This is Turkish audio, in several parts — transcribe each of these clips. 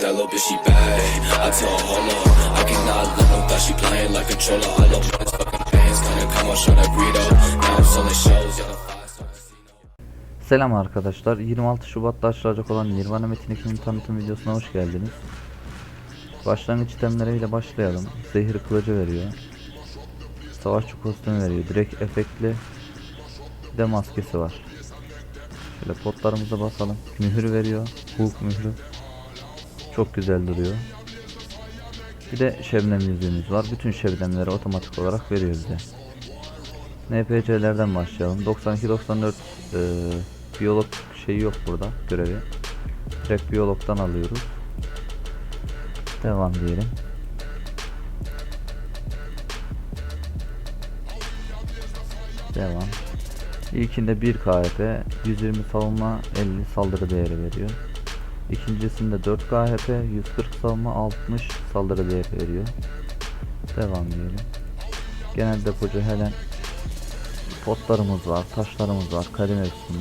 that little bitch, she bad. I tell her, hold up, I cannot let no thought she playing like a controller. I love running fucking bands, gonna come on, show that burrito. Now I'm selling shows, yeah. Selam arkadaşlar. 26 Şubat'ta açılacak olan Nirvana Metin 2'nin tanıtım videosuna hoş geldiniz. Başlangıç itemleriyle başlayalım. Zehir kılıcı veriyor. Savaşçı kostümü veriyor. Direkt efektli. Bir de maskesi var. Şöyle potlarımıza basalım. Mühür veriyor. Hulk mührü. Çok güzel duruyor. Bir de şebnem yüzüğümüz var. Bütün şebnemleri otomatik olarak veriyor bize. NPC'lerden başlayalım. 92-94 e, biyolog şeyi yok burada görevi. Direkt biyologdan alıyoruz. Devam diyelim. Devam. İlkinde 1 KHP, 120 savunma, 50 saldırı değeri veriyor. İkincisinde 4 KHP, 140 savunma, 60 saldırı değeri veriyor. Devam diyelim. Genel depocu Helen potlarımız var, taşlarımız var, kadim efsun,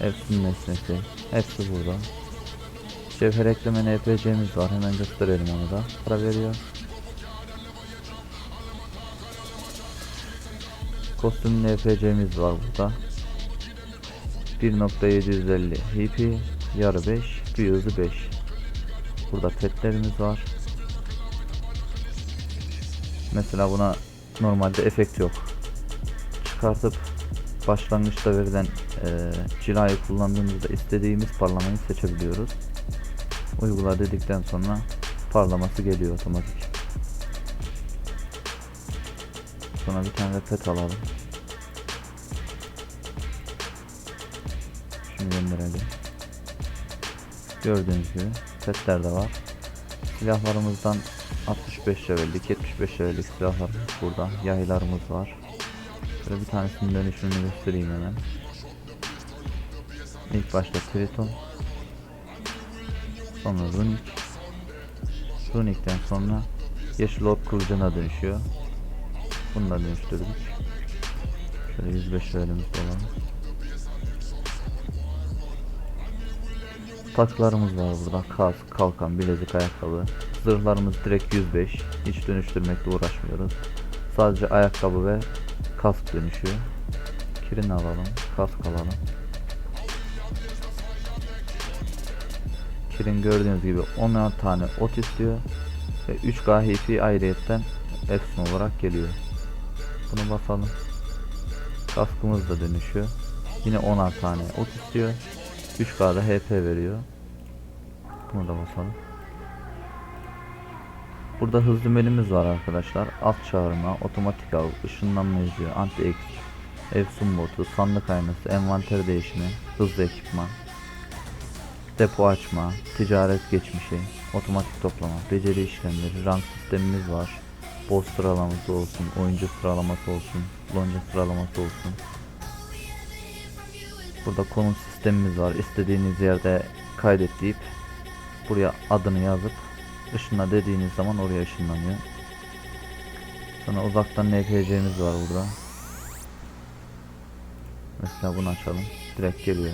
efsun nesnesi, hepsi burada. Cevher ekleme NPC'miz var, hemen gösterelim onu da. Para veriyor. Kostüm NPC'miz var burada. 1.750 HP, yarı 5, bir hızı 5. Burada petlerimiz var. Mesela buna normalde efekt yok çıkartıp başlangıçta verilen e, cilayı kullandığımızda istediğimiz parlamayı seçebiliyoruz. Uygula dedikten sonra parlaması geliyor otomatik. Sonra bir tane de pet alalım. Şunu gönderelim. Gördüğünüz gibi petler de var. Silahlarımızdan 65 levellik, 75 levellik silahlarımız burada. Yaylarımız var. Şöyle bir tanesinin dönüşünü göstereyim hemen. İlk başta Triton. Sonra Runic. Runic'ten sonra Yeşil Ok kılıcına dönüşüyor. Bunu da dönüştürdük. Şöyle 105 levelimiz olan. Taklarımız var burada. Kask, kalkan, bilezik, ayakkabı. Zırhlarımız direkt 105. Hiç dönüştürmekle uğraşmıyoruz. Sadece ayakkabı ve kask dönüşüyor. Kirin alalım, kask alalım. Kirin gördüğünüz gibi 10 tane ot istiyor ve 3K HP ayrıyetten Epson olarak geliyor. Bunu basalım. Kaskımız da dönüşüyor. Yine 10'ar tane ot istiyor. 3K'da HP veriyor. Bunu da basalım. Burada hızlı menümüz var arkadaşlar. Alt çağırma, otomatik av, ışınlanma izliyor, anti X, Efsun botu, sandık aynası, envanter değişimi, hızlı ekipman, depo açma, ticaret geçmişi, otomatik toplama, beceri işlemleri, rank sistemimiz var. Boss sıralaması olsun, oyuncu sıralaması olsun, lonca sıralaması olsun. Burada konum sistemimiz var. İstediğiniz yerde kaydet deyip buraya adını yazıp ışınla dediğiniz zaman oraya ışınlanıyor. Sonra uzaktan NPC'miz var burada. Mesela bunu açalım. Direkt geliyor.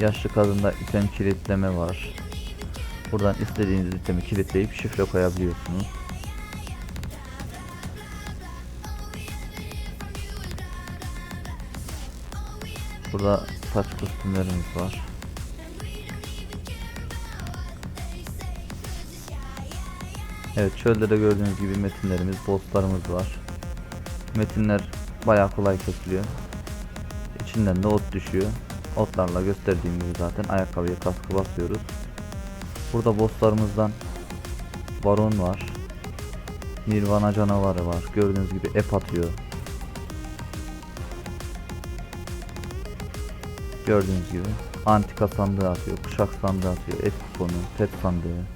Yaşlı kadında item kilitleme var. Buradan istediğiniz itemi kilitleyip şifre koyabiliyorsunuz. Burada saç kostümlerimiz var. Evet çölde de gördüğünüz gibi metinlerimiz, bosslarımız var. Metinler bayağı kolay kesiliyor. İçinden de ot düşüyor. Otlarla gösterdiğim gibi zaten ayakkabıya kaskı basıyoruz. Burada bosslarımızdan Baron var. Nirvana canavarı var. Gördüğünüz gibi ep atıyor. Gördüğünüz gibi antika sandığı atıyor, kuşak sandığı atıyor, et kuponu, pet sandığı,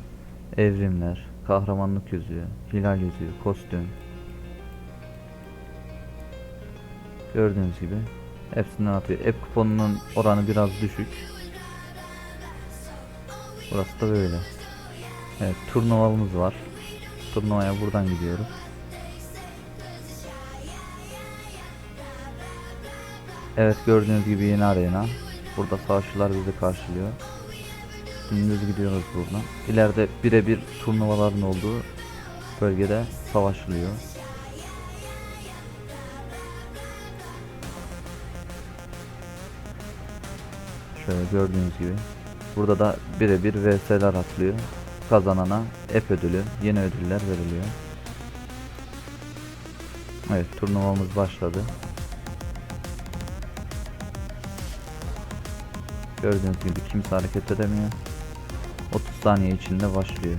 evrimler, kahramanlık yüzüğü, hilal yüzüğü, kostüm. Gördüğünüz gibi hepsinden atıyor. App kuponunun oranı biraz düşük. Burası da böyle. Evet turnuvamız var. Turnuvaya buradan gidiyoruz. Evet gördüğünüz gibi yeni arena. Burada savaşçılar bizi karşılıyor. Dümdüz gidiyoruz buradan. İleride birebir turnuvaların olduğu bölgede savaşılıyor. Şöyle gördüğünüz gibi. Burada da birebir VS'ler atılıyor. Kazanana F ödülü, yeni ödüller veriliyor. Evet turnuvamız başladı. Gördüğünüz gibi kimse hareket edemiyor. 30 saniye içinde başlıyor.